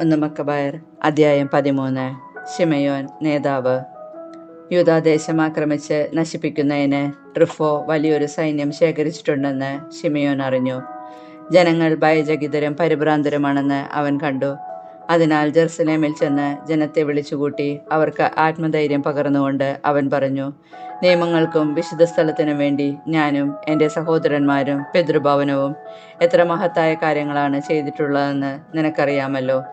ഒന്ന് മക്കബായർ അധ്യായം പതിമൂന്ന്. ഷിമയോൻ നേതാവ്. യൂതാദേശം ആക്രമിച്ച് നശിപ്പിക്കുന്നതിന് ട്രിഫോ വലിയൊരു സൈന്യം ശേഖരിച്ചിട്ടുണ്ടെന്ന് ഷിമയോൻ അറിഞ്ഞു. ജനങ്ങൾ ഭയചകിതരും പരിഭ്രാന്തരുമാണെന്ന് അവൻ കണ്ടു. അതിനാൽ ജെറുസലേമിൽ ചെന്ന് ജനത്തെ വിളിച്ചുകൂട്ടി അവർക്ക് ആത്മധൈര്യം പകർന്നുകൊണ്ട് അവൻ പറഞ്ഞു നിയമങ്ങൾക്കും വിശുദ്ധ സ്ഥലത്തിനും വേണ്ടി ഞാനും എന്റെ സഹോദരന്മാരും പിതൃഭവനവും എത്ര മഹത്തായ കാര്യങ്ങളാണ് ചെയ്തിട്ടുള്ളതെന്ന് നിനക്കറിയാമല്ലോ.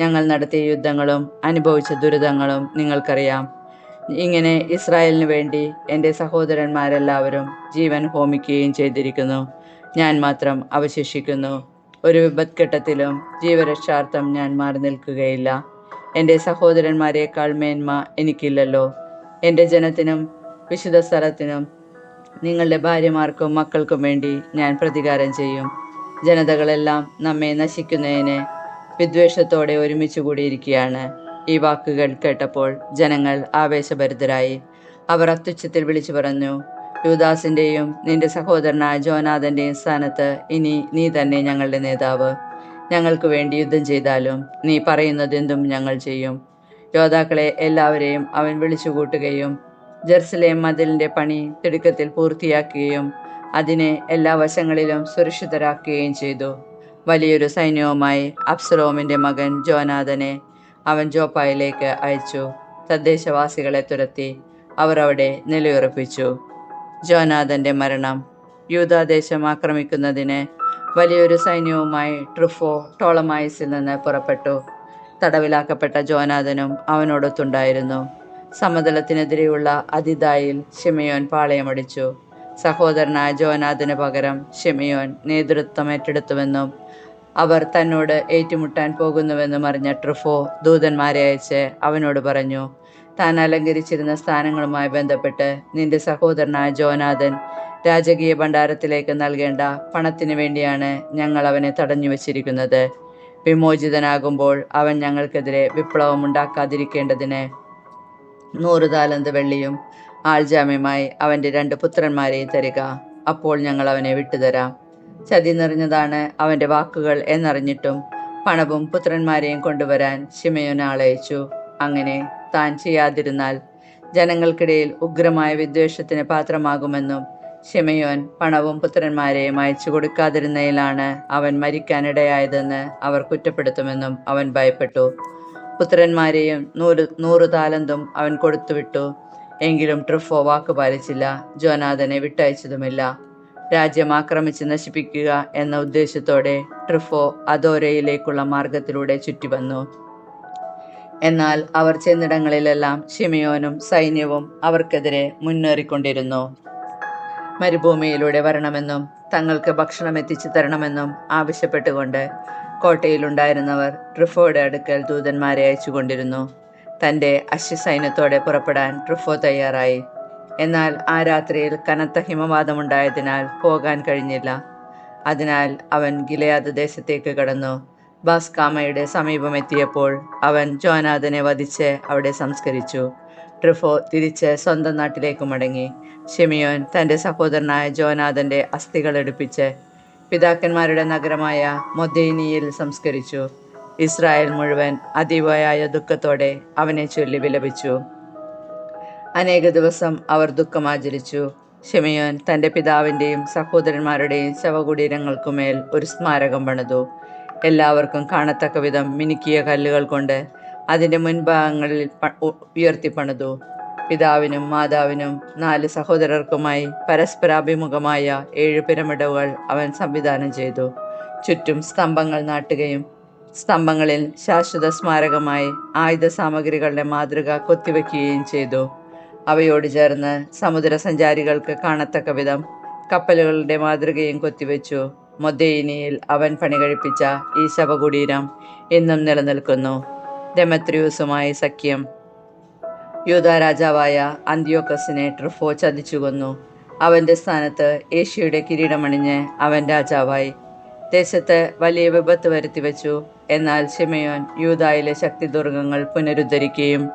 ഞങ്ങൾ നടത്തിയ യുദ്ധങ്ങളും അനുഭവിച്ച ദുരിതങ്ങളും നിങ്ങൾക്കറിയാം. ഇങ്ങനെ ഇസ്രായേലിന് വേണ്ടി എന്റെ സഹോദരന്മാരെല്ലാവരും ജീവൻ ഹോമിക്കുകയും ചെയ്തിരിക്കുന്നു. ഞാൻ മാത്രം അവശേഷിക്കുന്നു. ഒരു വിപത്ഘട്ടത്തിലും ജീവരക്ഷാർത്ഥം ഞാൻ മാറി നിൽക്കുകയില്ല. എന്റെ സഹോദരന്മാരെക്കാൾ മേന്മ എനിക്കില്ലല്ലോ. എന്റെ ജനത്തിനും വിശുദ്ധ സ്ഥലത്തിനും നിങ്ങളുടെ ഭാര്യമാർക്കും മക്കൾക്കും വേണ്ടി ഞാൻ പ്രതികാരം ചെയ്യും. ജനതകളെല്ലാം നമ്മെ നശിക്കുന്നതിന് വിദ്വേഷത്തോടെ ഒരുമിച്ച് കൂടിയിരിക്കുകയാണ്. ഈ വാക്കുകൾ കേട്ടപ്പോൾ ജനങ്ങൾ ആവേശഭരിതരായി. അവർ അത്യുച്ചത്തിൽ വിളിച്ചു പറഞ്ഞു യൂദാസിന്റെയും നിന്റെ സഹോദരനായ ജോനാഥന്റെയും സ്ഥാനത്ത് ഇനി നീ തന്നെ ഞങ്ങളുടെ നേതാവ്. ഞങ്ങൾക്ക് വേണ്ടി യുദ്ധം ചെയ്താലും നീ പറയുന്നതെന്തും ഞങ്ങൾ ചെയ്യും. യോദ്ധാക്കളെ എല്ലാവരെയും അവൻ വിളിച്ചു കൂട്ടുകയും ജെറുസലേം മതിലിന്റെ പണി തിടുക്കത്തിൽ പൂർത്തിയാക്കുകയും അതിനെ എല്ലാ വശങ്ങളിലും സുരക്ഷിതരാക്കുകയും ചെയ്തു. വലിയൊരു സൈന്യവുമായി അബ്സലോമിന്റെ മകൻ ജോനാഥനെ അവൻ ജോപ്പായിലേക്ക് അയച്ചു. തദ്ദേശവാസികളെ തുരത്തി അവർ അവിടെ നിലയുറപ്പിച്ചു. ജോനാഥന്റെ മരണം യൂതാദേശം ആക്രമിക്കുന്നതിന് വലിയൊരു സൈന്യവുമായി ട്രിഫോ ടോളമായിസിൽ നിന്ന് പുറപ്പെട്ടു. തടവിലാക്കപ്പെട്ട ജോനാഥനും അവനോടൊത്തുണ്ടായിരുന്നു. സമതലത്തിനെതിരെയുള്ള അതിദായിൽ ഷിമയോൻ പാളയമടിച്ചു. സഹോദരനായ ജോനാഥിന് പകരം ഷെമിയോൻ നേതൃത്വം ഏറ്റെടുത്തുവെന്നും അവർ തന്നോട് ഏറ്റുമുട്ടാൻ പോകുന്നുവെന്നും അറിഞ്ഞ ട്രിഫോ ദൂതന്മാരെ അയച്ച് അവനോട് പറഞ്ഞു താൻ അലങ്കരിച്ചിരുന്ന സ്ഥാനങ്ങളുമായി ബന്ധപ്പെട്ട് നിന്റെ സഹോദരനായ ജോനാഥൻ രാജകീയ ഭണ്ഡാരത്തിലേക്ക് നൽകേണ്ട പണത്തിന് വേണ്ടിയാണ് ഞങ്ങൾ അവനെ തടഞ്ഞു വച്ചിരിക്കുന്നത്. വിമോചിതനാകുമ്പോൾ അവൻ ഞങ്ങൾക്കെതിരെ വിപ്ലവം ഉണ്ടാക്കാതിരിക്കേണ്ടതിന് നൂറ് താലന്ത് വെള്ളിയും ആൾജാമ്യമായി അവന്റെ രണ്ട് പുത്രന്മാരെയും തരിക. അപ്പോൾ ഞങ്ങൾ അവനെ വിട്ടുതരാം. ചതി നിറഞ്ഞതാണ് അവന്റെ വാക്കുകൾ എന്നറിഞ്ഞിട്ടും പണവും പുത്രന്മാരെയും കൊണ്ടുവരാൻ ശിമയോൻ ആളയച്ചു. അങ്ങനെ താൻ ചെയ്യാതിരുന്നാൽ ജനങ്ങൾക്കിടയിൽ ഉഗ്രമായ വിദ്വേഷത്തിന് പാത്രമാകുമെന്നും ശിമയോൻ പണവും പുത്രന്മാരെയും അയച്ചു കൊടുക്കാതിരുന്നതിലാണ് അവൻ മരിക്കാനിടയായതെന്ന് അവർ കുറ്റപ്പെടുത്തുമെന്നും അവൻ ഭയപ്പെട്ടു. പുത്രന്മാരെയും നൂറ് നൂറ് താലന്തും അവൻ കൊടുത്തുവിട്ടു. എങ്കിലും ട്രിഫോ വാക്ക് പാലിച്ചില്ല. ജോനാഥനെ വിട്ടയച്ചതുമില്ല. രാജ്യം ആക്രമിച്ച് നശിപ്പിക്കുക എന്ന ഉദ്ദേശത്തോടെ ട്രിഫോ അതോരയിലേക്കുള്ള മാർഗത്തിലൂടെ ചുറ്റിവന്നു. എന്നാൽ അവർ ചെന്നിടങ്ങളിലെല്ലാം ഷിമിയോനും സൈന്യവും അവർക്കെതിരെ മുന്നേറിക്കൊണ്ടിരുന്നു. മരുഭൂമിയിലൂടെ വരണമെന്നും തങ്ങൾക്ക് ഭക്ഷണം എത്തിച്ചു തരണമെന്നും ആവശ്യപ്പെട്ടുകൊണ്ട് കോട്ടയിലുണ്ടായിരുന്നവർ ട്രിഫോയുടെ അടുക്കൽ ദൂതന്മാരെ അയച്ചുകൊണ്ടിരുന്നു. തന്റെ അശ്വസൈന്യത്തോടെ പുറപ്പെടാൻ ട്രിഫോ തയ്യാറായി. എന്നാൽ ആ രാത്രിയിൽ കനത്ത ഹിമവാതമുണ്ടായതിനാൽ പോകാൻ കഴിഞ്ഞില്ല. അതിനാൽ അവൻ ഗിലയാദ് ദേശത്തേക്ക് കടന്നു. ബാസ്കാമയുടെ സമീപമെത്തിയപ്പോൾ അവൻ ജോനാഥനെ വധിച്ച് അവിടെ സംസ്കരിച്ചു. ട്രിഫോ തിരിച്ച് സ്വന്തം നാട്ടിലേക്ക് മടങ്ങി. ഷെമിയോൻ തന്റെ സഹോദരനായ ജോനാഥന്റെ അസ്ഥികൾ എടുപ്പിച്ച് പിതാക്കന്മാരുടെ നഗരമായ മൊദേനിയിൽ സംസ്കരിച്ചു. ഇസ്രായേൽ മുഴുവൻ അതീവയായ ദുഃഖത്തോടെ അവനെ ചൊല്ലി വിലപിച്ചു. അനേക ദിവസം അവർ ദുഃഖം ആചരിച്ചു. ഷെമിയോൻ തന്റെ പിതാവിന്റെയും സഹോദരന്മാരുടെയും ശവകുടീരങ്ങൾക്കുമേൽ ഒരു സ്മാരകം പണിതു. എല്ലാവർക്കും കാണത്തക്ക വിധം മിനുക്കിയ കല്ലുകൾ കൊണ്ട് അതിന്റെ മുൻഭാഗങ്ങളിൽ ഉയർത്തി പണിതു. പിതാവിനും മാതാവിനും നാല് സഹോദരർക്കുമായി പരസ്പരാഭിമുഖമായ ഏഴ് പിരമിഡുകൾ അവൻ സംവിധാനം ചെയ്തു. ചുറ്റും സ്തംഭങ്ങൾ നാട്ടുകയും സ്തംഭങ്ങളിൽ ശാശ്വത സ്മാരകമായി ആയുധ സാമഗ്രികളുടെ മാതൃക കൊത്തിവെക്കുകയും ചെയ്തു. അവയോട് ചേർന്ന് സമുദ്ര സഞ്ചാരികൾക്ക് കാണത്തക്ക വിധം കപ്പലുകളുടെ മാതൃകയും കൊത്തിവെച്ചു. മൊദ്ദേയിനിയിൽ അവൻ പണി കഴിപ്പിച്ച ഈ ശവകുടീരം ഇന്നും നിലനിൽക്കുന്നു. ഡെമത്രിയൂസുമായി സഖ്യം. യൂത രാജാവായ അന്ത്യോക്കസിനെ ട്രിഫോ ചതിച്ചു കൊന്നു അവന്റെ സ്ഥാനത്ത് ഏഷ്യയുടെ കിരീടമണിഞ്ഞ് അവൻ രാജാവായി. ദേശത്ത് വലിയ വിപത്ത് വരുത്തി വെച്ചു എന്നാൽ ഷിമയോൻ യൂതായിലെ ശക്തി ദുർഗങ്ങൾ പുനരുദ്ധരിക്കുകയും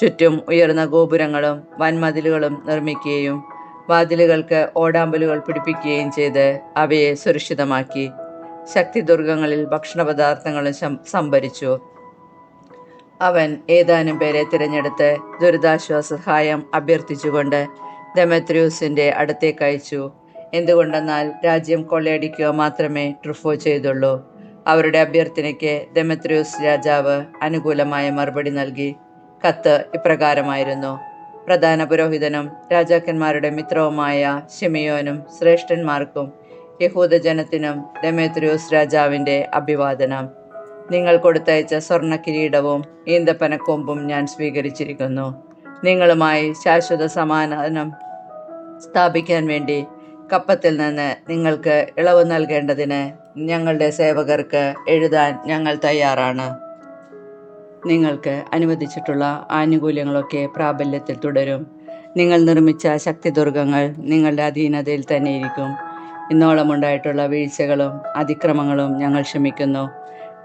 ചുറ്റും ഉയർന്ന ഗോപുരങ്ങളും വൻമതിലുകളും നിർമ്മിക്കുകയും വാതിലുകൾക്ക് ഓടാമ്പലുകൾ പിടിപ്പിക്കുകയും ചെയ്ത് അവയെ സുരക്ഷിതമാക്കി. ശക്തി ദുർഗങ്ങളിൽ ഭക്ഷണപദാർത്ഥങ്ങളും പദാർത്ഥങ്ങളും സംഭരിച്ചു. അവൻ ഏതാനും പേരെ തിരഞ്ഞെടുത്ത് ദുരിതാശ്വാസ സഹായം അഭ്യർത്ഥിച്ചുകൊണ്ട് ദമത്രിയൂസിന്റെ അടുത്തേക്ക് അയച്ചു. എന്തുകൊണ്ടെന്നാൽ രാജ്യം കൊള്ളയടിക്കുക മാത്രമേ ട്രിഫോ ചെയ്തുള്ളൂ. അവരുടെ അഭ്യർത്ഥനയ്ക്ക് ദമത്രിയോസ് രാജാവ് അനുകൂലമായ മറുപടി നൽകി. കത്ത് ഇപ്രകാരമായിരുന്നു. പ്രധാന പുരോഹിതനും രാജാക്കന്മാരുടെ മിത്രവുമായ ഷിമിയോനും ശ്രേഷ്ഠന്മാർക്കും യഹൂദജനത്തിനും ദമേത്രിയോസ് രാജാവിന്റെ അഭിവാദനം. നിങ്ങൾ കൊടുത്തയച്ച സ്വർണ കിരീടവും ഈന്തപ്പനക്കൊമ്പും ഞാൻ സ്വീകരിച്ചിരിക്കുന്നു. നിങ്ങളുമായി ശാശ്വത സമാധാനം സ്ഥാപിക്കാൻ വേണ്ടി കപ്പത്തിൽ നിന്ന് നിങ്ങൾക്ക് ഇളവ് നൽകേണ്ടതിന് ഞങ്ങളുടെ സേവകർക്ക് എഴുതാൻ ഞങ്ങൾ തയ്യാറാണ്. നിങ്ങൾക്ക് അനുവദിച്ചിട്ടുള്ള ആനുകൂല്യങ്ങളൊക്കെ പ്രാബല്യത്തിൽ തുടരും. നിങ്ങൾ നിർമ്മിച്ച ശക്തിദുർഗങ്ങൾ നിങ്ങളുടെ അധീനതയിൽ തന്നെ ഇരിക്കും ഇന്നോളം ഉണ്ടായിട്ടുള്ള വീഴ്ചകളും അതിക്രമങ്ങളും ഞങ്ങൾ ക്ഷമിക്കുന്നു.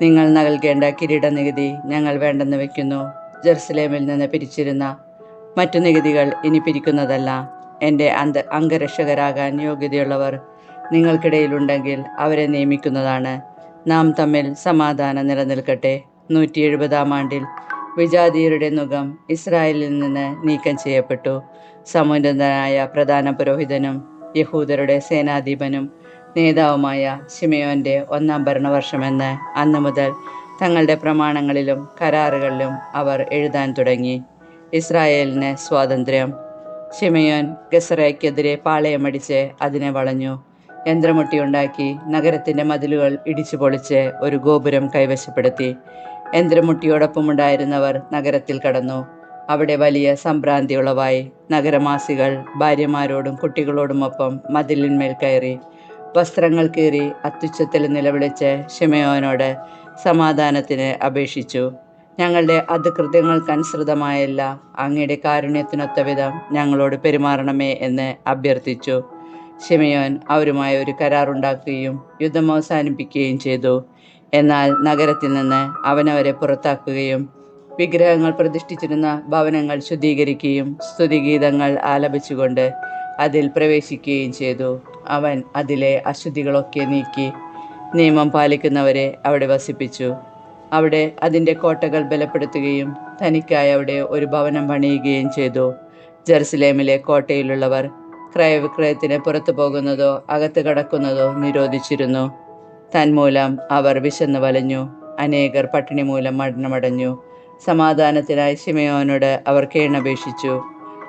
നിങ്ങൾ നൽകേണ്ട കിരീട നികുതി ഞങ്ങൾ വേണ്ടെന്ന് വയ്ക്കുന്നു ജെറുസലേമിൽ നിന്ന് പിരിച്ചിരുന്ന മറ്റു നികുതികൾ ഇനി പിരിക്കുന്നതല്ല. എന്റെ അന്ത അംഗരക്ഷകരാകാൻ യോഗ്യതയുള്ളവർ നിങ്ങൾക്കിടയിലുണ്ടെങ്കിൽ അവരെ നിയമിക്കുന്നതാണ്. നാം തമ്മിൽ സമാധാനം നിലനിൽക്കട്ടെ. നൂറ്റി എഴുപതാം ആണ്ടിൽ വിജാതീയരുടെ മുഖം ഇസ്രായേലിൽ നിന്ന് നീക്കം ചെയ്യപ്പെട്ടു. സമുന്നതനായ പ്രധാന പുരോഹിതനും യഹൂദരുടെ സേനാധിപനും നേതാവുമായ ഷിമയോന്റെ ഒന്നാം ഭരണവർഷമെന്ന് അന്ന് മുതൽ തങ്ങളുടെ പ്രമാണങ്ങളിലും കരാറുകളിലും അവർ എഴുതാൻ തുടങ്ങി. ഇസ്രായേലിന് സ്വാതന്ത്ര്യം ഷിമയോൻ ഗസറയ്ക്കെതിരെ പാളയമടിച്ച് അതിനെ വളഞ്ഞു. യന്ത്രമുട്ടിയുണ്ടാക്കി നഗരത്തിന്റെ മതിലുകൾ ഇടിച്ചു പൊളിച്ച് ഒരു ഗോപുരം കൈവശപ്പെടുത്തി. യന്ത്രമുട്ടിയോടൊപ്പമുണ്ടായിരുന്നവർ നഗരത്തിൽ കടന്നു. അവിടെ വലിയ സംഭ്രാന്തി ഉളവായി നഗരവാസികൾ ഭാര്യമാരോടും കുട്ടികളോടുമൊപ്പം മതിലിന്മേൽ കയറി. വസ്ത്രങ്ങൾ കീറി അത്യുച്ചത്തിൽ നിലവിളിച്ച് ഷിമയോനോട് സമാധാനത്തിന് അപേക്ഷിച്ചു. ഞങ്ങളുടെ അതികൃത്യങ്ങൾക്കനുസൃതമായല്ല അങ്ങയുടെ കാരുണ്യത്തിനൊത്ത വിധം ഞങ്ങളോട് പെരുമാറണമേ എന്ന് അഭ്യർത്ഥിച്ചു. ഷിമയോൻ അവരുമായി ഒരു കരാറുണ്ടാക്കുകയും യുദ്ധം അവസാനിപ്പിക്കുകയും ചെയ്തു. എന്നാൽ നഗരത്തിൽ നിന്ന് അവനവരെ പുറത്താക്കുകയും വിഗ്രഹങ്ങൾ പ്രതിഷ്ഠിച്ചിരുന്ന ഭവനങ്ങൾ ശുദ്ധീകരിക്കുകയും സ്തുതിഗീതങ്ങൾ ആലപിച്ചുകൊണ്ട് അതിൽ പ്രവേശിക്കുകയും ചെയ്തു. അവൻ അതിലെ അശുദ്ധികളൊക്കെ നീക്കി നിയമം പാലിക്കുന്നവരെ അവിടെ വസിപ്പിച്ചു. അവിടെ അതിന്റെ കോട്ടകൾ ബലപ്പെടുത്തുകയും തനിക്കായി അവിടെ ഒരു ഭവനം പണിയുകയും ചെയ്തു. ജെറുസലേമിലെ കോട്ടയിലുള്ളവർ ക്രയവിക്രയത്തിന് പുറത്തു പോകുന്നതോ അകത്ത് കടക്കുന്നതോ നിരോധിച്ചിരുന്നു. തന്മൂലം അവർ വിശന്ന് വലഞ്ഞു. അനേകർ പട്ടിണി മൂലം മരണമടഞ്ഞു. സമാധാനത്തിനായി ശിമയോനോട് അവർ കീണപേക്ഷിച്ചു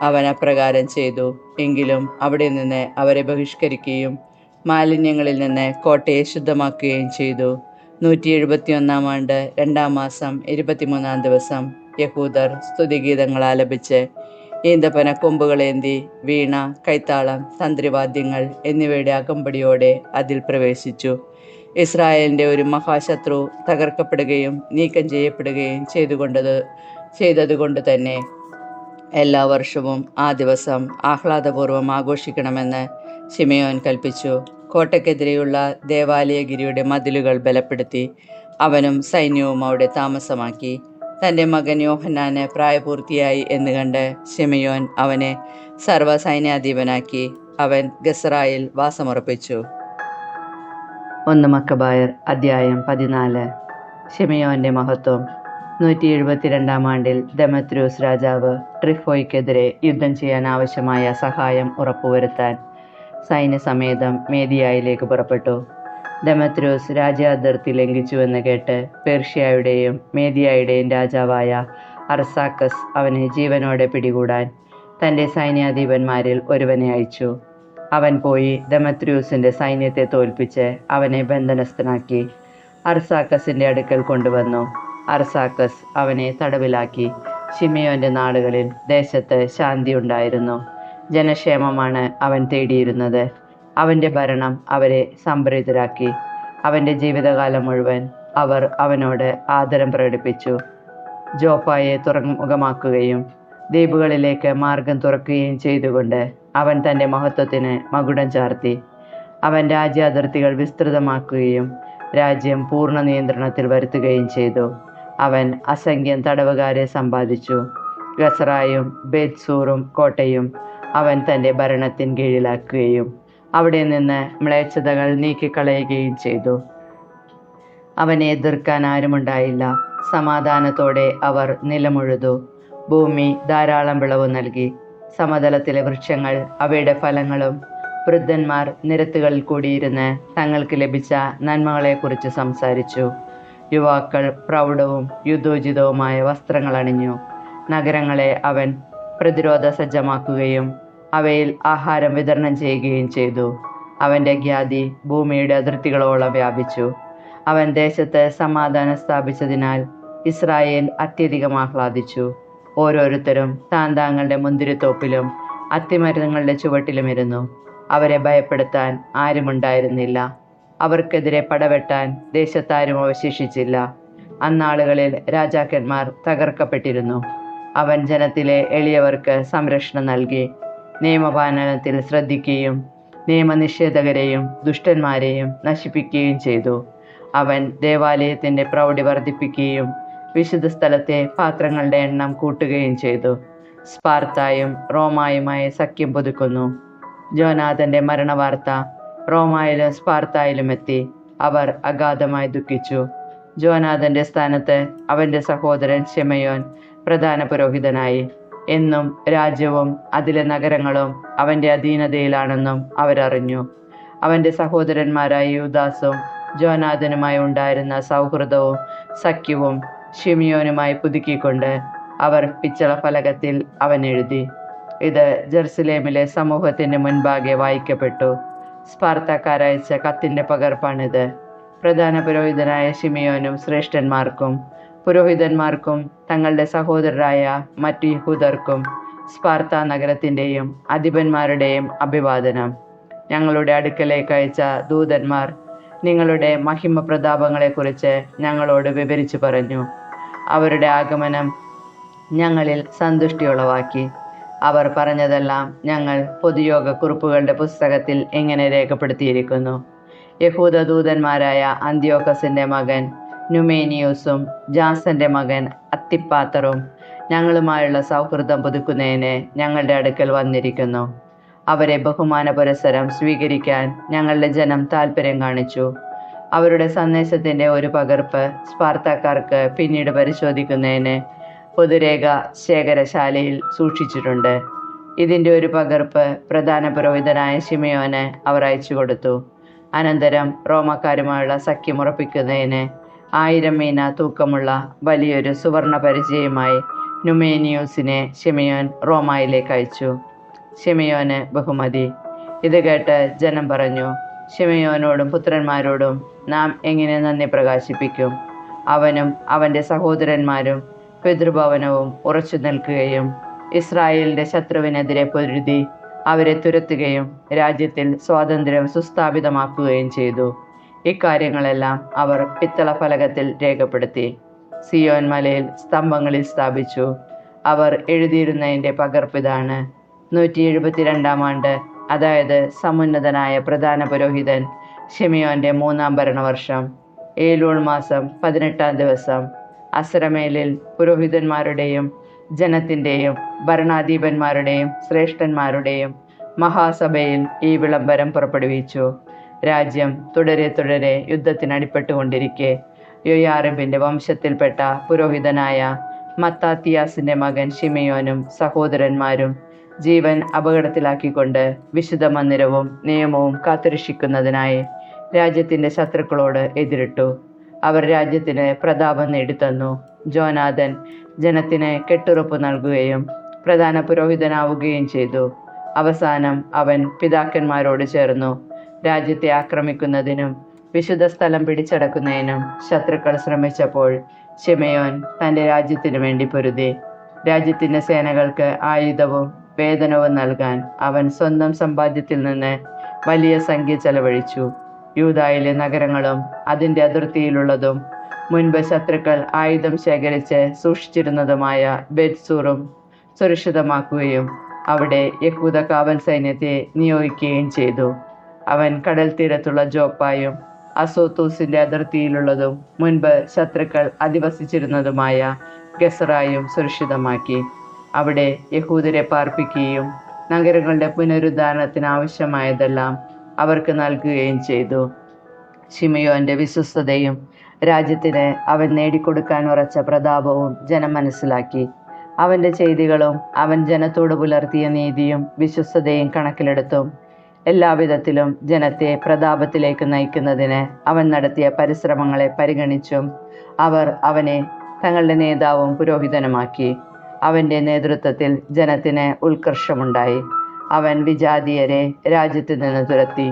അവൻ അപ്രകാരം ചെയ്തു എങ്കിലും അവിടെ നിന്ന് അവരെ ബഹിഷ്കരിക്കുകയും മാലിന്യങ്ങളിൽ നിന്ന് കോട്ടയെ ശുദ്ധമാക്കുകയും ചെയ്തു. നൂറ്റി എഴുപത്തിയൊന്നാം ആണ്ട് രണ്ടാം മാസം ഇരുപത്തിമൂന്നാം ദിവസം യഹൂദർ സ്തുതിഗീതങ്ങൾ ആലപിച്ച് ഈന്തപ്പന കൊമ്പുകളേന്തി വീണ കൈത്താളം തന്ത്രിവാദ്യങ്ങൾ എന്നിവയുടെ അകമ്പടിയോടെ അതിൽ പ്രവേശിച്ചു. ഇസ്രായേലിന്റെ ഒരു മഹാശത്രു തകർക്കപ്പെടുകയും നീക്കം ചെയ്യപ്പെടുകയും ചെയ്തുകൊണ്ടത് ചെയ്തതുകൊണ്ട് തന്നെ എല്ലാ വർഷവും ആ ദിവസം ആഹ്ലാദപൂർവം ആഘോഷിക്കണമെന്ന് ശിമയോൻ കൽപ്പിച്ചു. കോട്ടയ്ക്കെതിരെയുള്ള ദേവാലയഗിരിയുടെ മതിലുകൾ ബലപ്പെടുത്തി അവനും സൈന്യവും അവിടെ താമസമാക്കി. തന്റെ മകൻ യോഹന്നാന് പ്രായപൂർത്തിയായി എന്ന് കണ്ട് ഷെമിയോൻ അവനെ സർവസൈന്യാധിപനാക്കി അവൻ ഗസറായിൽ വാസമുറപ്പിച്ചു. ഒന്ന് മക്കബായർ അധ്യായം പതിനാല്. ഷിമയോന്റെ മഹത്വം. നൂറ്റി എഴുപത്തിരണ്ടാം ആണ്ടിൽ ദമത്രൂസ് രാജാവ് ട്രിഫോയ്ക്കെതിരെ യുദ്ധം ചെയ്യാൻ ആവശ്യമായ സഹായം ഉറപ്പുവരുത്താൻ സൈന്യസമേതം മേദിയായിലേക്ക് പുറപ്പെട്ടു. ദമത്രോസ് രാജ്യാതിർത്തി ലംഘിച്ചുവെന്ന് കേട്ട് പേർഷ്യയുടെയും മേദിയായുടെയും രാജാവായ അർസാക്കസ് അവനെ ജീവനോടെ പിടികൂടാൻ തന്റെ സൈന്യാധിപന്മാരിൽ ഒരുവനെ അയച്ചു. അവൻ പോയി ദമത്രിയൂസിന്റെ സൈന്യത്തെ തോൽപ്പിച്ച് അവനെ ബന്ധനസ്ഥനാക്കി അർസാക്കസിന്റെ അടുക്കൽ കൊണ്ടുവന്നു. അർസാക്കസ് അവനെ തടവിലാക്കി. ഷിമിയോന്റെ നാടുകളിൽ ദേശത്ത് ശാന്തി ഉണ്ടായിരുന്നു. ജനക്ഷേമമാണ് അവൻ തേടിയിരുന്നത്. അവന്റെ ഭരണം അവരെ സംപ്രീതരാക്കി അവന്റെ ജീവിതകാലം മുഴുവൻ അവർ അവനോട് ആദരം പ്രകടിപ്പിച്ചു. ജോപ്പായെ തുറമുഖമാക്കുകയും ദ്വീപുകളിലേക്ക് മാർഗം തുറക്കുകയും ചെയ്തുകൊണ്ട് അവൻ തന്റെ മഹത്വത്തിന് മകുടം ചാർത്തി. അവൻ രാജ്യാതിർത്തികൾ വിസ്തൃതമാക്കുകയും രാജ്യം പൂർണ നിയന്ത്രണത്തിൽ വരുത്തുകയും ചെയ്തു. അവൻ അസംഖ്യം തടവുകാരെ സമ്പാദിച്ചു. ഗസറായും ബേത്സൂറും കോട്ടയും അവൻ തന്റെ ഭരണത്തിൻ കീഴിലാക്കുകയും അവിടെ നിന്ന് മ്ലേച്ഛതകൾ നീക്കിക്കളയുകയും ചെയ്തു. അവനെ എതിർക്കാൻ ആരുമുണ്ടായില്ല. സമാധാനത്തോടെ അവർ നിലമുഴുതു. ഭൂമി ധാരാളം വിളവ് നൽകി. സമതലത്തിലെ വൃക്ഷങ്ങൾ അവയുടെ ഫലങ്ങളും വൃദ്ധന്മാർ നിരത്തുകളിൽ കൂടിയിരുന്ന് തങ്ങൾക്ക് ലഭിച്ച നന്മകളെക്കുറിച്ച് സംസാരിച്ചു. യുവാക്കൾ പ്രൗഢവും യുദ്ധോചിതവുമായ വസ്ത്രങ്ങൾ അണിഞ്ഞു. നഗരങ്ങളെ അവൻ പ്രതിരോധ സജ്ജമാക്കുകയും അവയിൽ ആഹാരം വിതരണം ചെയ്യുകയും ചെയ്തു. അവന്റെ ഖ്യാതി ഭൂമിയുടെ അതിർത്തികളോളം വ്യാപിച്ചു. അവൻ ദേശത്ത് സമാധാനം സ്ഥാപിച്ചതിനാൽ ഇസ്രായേൽ അത്യധികം ആഹ്ലാദിച്ചു. ഓരോരുത്തരും താൻ താങ്കളുടെ മുന്തിരിത്തോപ്പിലും അത്തിമരങ്ങളുടെ ചുവട്ടിലുമിരുന്നു. അവരെ ഭയപ്പെടുത്താൻ ആരുമുണ്ടായിരുന്നില്ല. അവർക്കെതിരെ പടവെട്ടാൻ ദേശത്താരും അവശേഷിച്ചില്ല. അന്നാളുകളിൽ രാജാക്കന്മാർ തകർക്കപ്പെട്ടിരുന്നു. അവൻ ജനത്തിലെ എളിയവർക്ക് സംരക്ഷണം നൽകി. നിയമപാലനത്തിൽ ശ്രദ്ധിക്കുകയും നിയമനിഷേധകരെയും ദുഷ്ടന്മാരെയും നശിപ്പിക്കുകയും ചെയ്തു. അവൻ ദേവാലയത്തിന്റെ പ്രൗഢി വർദ്ധിപ്പിക്കുകയും വിശുദ്ധ സ്ഥലത്തെ പാത്രങ്ങളുടെ എണ്ണം കൂട്ടുകയും ചെയ്തു. സ്പാർത്തായും റോമായുമായി സഖ്യം പുതുക്കുന്നു. ജോനാഥന്റെ മരണവാർത്ത റോമായിലും സ്പാർത്തായിലും എത്തി. അവർ അഗാധമായി ദുഃഖിച്ചു. ജോനാഥന്റെ സ്ഥാനത്ത് അവന്റെ സഹോദരൻ ഷെമയോൻ പ്രധാന പുരോഹിതനായി. എന്നും രാജ്യവും അതിലെ നഗരങ്ങളും അവന്റെ അധീനതയിലാണെന്നും അവരറിഞ്ഞു. അവന്റെ സഹോദരന്മാരായ യുദാസും ജോനാഥനുമായി ഉണ്ടായിരുന്ന സൗഹൃദവും സഖ്യവും ഷിമിയോനുമായി പുതുക്കിക്കൊണ്ട് അവർ പിച്ചള ഫലകത്തിൽ അവൻ എഴുതി. ഇത് ജെറുസലേമിലെ സമൂഹത്തിന്റെ മുൻപാകെ വായിക്കപ്പെട്ടു. സ്പാർത്തക്കാരയച്ച കത്തിന്റെ പകർപ്പാണിത്. പ്രധാന പുരോഹിതനായ ഷിമിയോനും ശ്രേഷ്ഠന്മാർക്കും പുരോഹിതന്മാർക്കും തങ്ങളുടെ സഹോദരരായ മറ്റു യഹൂദർക്കും സ്പാർത്ത നഗരത്തിന്റെയും അധിപന്മാരുടെയും അഭിവാദനം. ഞങ്ങളുടെ അടുക്കലേക്ക് അയച്ച ദൂതന്മാർ നിങ്ങളുടെ മഹിമ പ്രതാപങ്ങളെക്കുറിച്ച് ഞങ്ങളോട് വിവരിച്ചു പറഞ്ഞു. അവരുടെ ആഗമനം ഞങ്ങളിൽ സന്തുഷ്ടിയുളവാക്കി. അവർ പറഞ്ഞതെല്ലാം ഞങ്ങൾ പൊതുയോഗ കുറിപ്പുകളുടെ പുസ്തകത്തിൽ എങ്ങനെ രേഖപ്പെടുത്തിയിരിക്കുന്നു? യഹൂദ ദൂതന്മാരായ അന്ത്യോക്കസിന്റെ മകൻ നുമേനിയൂസും ജാസന്റെ മകൻ അത്തിപ്പാത്തറും ഞങ്ങളുമായുള്ള സൗഹൃദം പുതുക്കുന്നതിന് ഞങ്ങളുടെ അടുക്കൽ വന്നിരിക്കുന്നു. അവരെ ബഹുമാന പുരസരം സ്വീകരിക്കാൻ ഞങ്ങളുടെ ജനം താല്പര്യം കാണിച്ചു. അവരുടെ സന്ദേശത്തിന്റെ ഒരു പകർപ്പ് സ്പാർത്താക്കാർക്ക് പിന്നീട് പരിശോധിക്കുന്നതിന് പൊതുരേഖ ശേഖരശാലയിൽ സൂക്ഷിച്ചിട്ടുണ്ട്. ഇതിന്റെ ഒരു പകർപ്പ് പ്രധാന പുരോഹിതനായ ഷിമയോന് അവർ അയച്ചു കൊടുത്തു. അനന്തരം റോമക്കാരുമായുള്ള സഖ്യം ഉറപ്പിക്കുന്നതിന് ആയിരം മീന തൂക്കമുള്ള വലിയൊരു സുവർണ പരിചയമായി നുമേനിയൂസിനെ ഷെമിയോൻ റോമായിലേക്ക് അയച്ചു. ഷെമിയോന് ബഹുമതി. ഇത് കേട്ട് ജനം പറഞ്ഞു ഷെമിയോനോടും പുത്രന്മാരോടും നാം എങ്ങനെ നന്ദി പ്രകാശിപ്പിക്കും? അവനും അവന്റെ സഹോദരന്മാരും പിതൃഭവനവും ഉറച്ചു നിൽക്കുകയും ഇസ്രായേലിന്റെ ശത്രുവിനെതിരെ പൊരുതി അവരെ തുരത്തുകയും രാജ്യത്തിൽ സ്വാതന്ത്ര്യം സുസ്ഥാപിതമാക്കുകയും ചെയ്തു. ഇക്കാര്യങ്ങളെല്ലാം അവർ പിത്തള ഫലകത്തിൽ രേഖപ്പെടുത്തി. സിയോൻ മലയിൽ സ്തംഭങ്ങളിൽ സ്ഥാപിച്ചു. അവർ എഴുതിയിരുന്നതിന്റെ പകർപ്പിതാണ്. നൂറ്റി എഴുപത്തിരണ്ടാം ആണ്ട് അതായത് സമുന്നതനായ പ്രധാന പുരോഹിതൻ ഷെമിയോന്റെ മൂന്നാം ഭരണവർഷം ഏലൂൾ മാസം പതിനെട്ടാം ദിവസം. അസരമേലിൽ പുരോഹിതന്മാരുടെയും ജനത്തിന്റെയും ഭരണാധിപന്മാരുടെയും ശ്രേഷ്ഠന്മാരുടെയും മഹാസഭയിൽ ഈ വിളംബരം പുറപ്പെടുവിച്ചു. രാജ്യം തുടരെ തുടരെ യുദ്ധത്തിന് അടിപ്പെട്ടുകൊണ്ടിരിക്കെ യൊയാറിബിന്റെ വംശത്തിൽപ്പെട്ട പുരോഹിതനായ മത്താത്തിയാസിന്റെ മകൻ ഷിമിയോനും സഹോദരന്മാരും ജീവൻ അപകടത്തിലാക്കിക്കൊണ്ട് വിശുദ്ധ മന്ദിരവും നിയമവും കാത്തുരക്ഷിക്കുന്നതിനായി രാജ്യത്തിന്റെ ശത്രുക്കളോട് എതിരിട്ടു. അവർ രാജ്യത്തിന് പ്രതാപം നേടിത്തന്നു. ജോനാഥൻ ജനത്തിന് കെട്ടുറപ്പ് നൽകുകയും പ്രധാന പുരോഹിതനാവുകയും ചെയ്തു. അവസാനം അവൻ പിതാക്കന്മാരോട് ചേർന്നു. രാജ്യത്തെ ആക്രമിക്കുന്നതിനും വിശുദ്ധ സ്ഥലം പിടിച്ചടക്കുന്നതിനും ശത്രുക്കൾ ശ്രമിച്ചപ്പോൾ ഷിമയോൻ തന്റെ രാജ്യത്തിനു വേണ്ടി പൊരുതി. രാജ്യത്തിന്റെ സേനകൾക്ക് ആയുധവും വേതനവും നൽകാൻ അവൻ സ്വന്തം സമ്പാദ്യത്തിൽ നിന്ന് വലിയ സംഖ്യ ചെലവഴിച്ചു. യൂതായിലെ നഗരങ്ങളും അതിന്റെ അതിർത്തിയിലുള്ളതും മുൻപ് ശത്രുക്കൾ ആയുധം ശേഖരിച്ച് സൂക്ഷിച്ചിരുന്നതുമായ ബെഡ്സൂറും സുരക്ഷിതമാക്കുകയും അവിടെ യഹൂദ കാവൽ സൈന്യത്തെ നിയോഗിക്കുകയും ചെയ്തു. അവൻ കടൽ തീരത്തുള്ള ജോപ്പായും അസോത്തൂസിന്റെ അതിർത്തിയിലുള്ളതും മുൻപ് ശത്രുക്കൾ അധിവസിച്ചിരുന്നതുമായ ഗസറായും സുരക്ഷിതമാക്കി. അവിടെ യഹൂദരെ പാർപ്പിക്കുകയും നഗരങ്ങളുടെ പുനരുദ്ധാരണത്തിന് ആവശ്യമായതെല്ലാം അവർക്ക് നൽകുകയും ചെയ്തു. ഷിമയോന്റെ വിശ്വസ്തതയും രാജ്യത്തിന് അവൻ നേടിക്കൊടുക്കാൻ ഉറച്ച പ്രതാപവും ജനം മനസ്സിലാക്കി. അവന്റെ ചെയ്തികളും അവൻ ജനത്തോട് പുലർത്തിയ നീതിയും വിശ്വസ്തതയും കണക്കിലെടുത്തും എല്ലാവിധത്തിലും ജനത്തെ പ്രതാപത്തിലേക്ക് നയിക്കുന്നതിന് അവൻ നടത്തിയ പരിശ്രമങ്ങളെ പരിഗണിച്ചും അവർ അവനെ തങ്ങളുടെ നേതാവും പുരോഹിതനുമാക്കി. അവന്റെ നേതൃത്വത്തിൽ ജനത്തിന് ഉത്കർഷമുണ്ടായി. അവൻ വിജാതീയരെ രാജ്യത്ത് നിന്ന് തുരത്തി.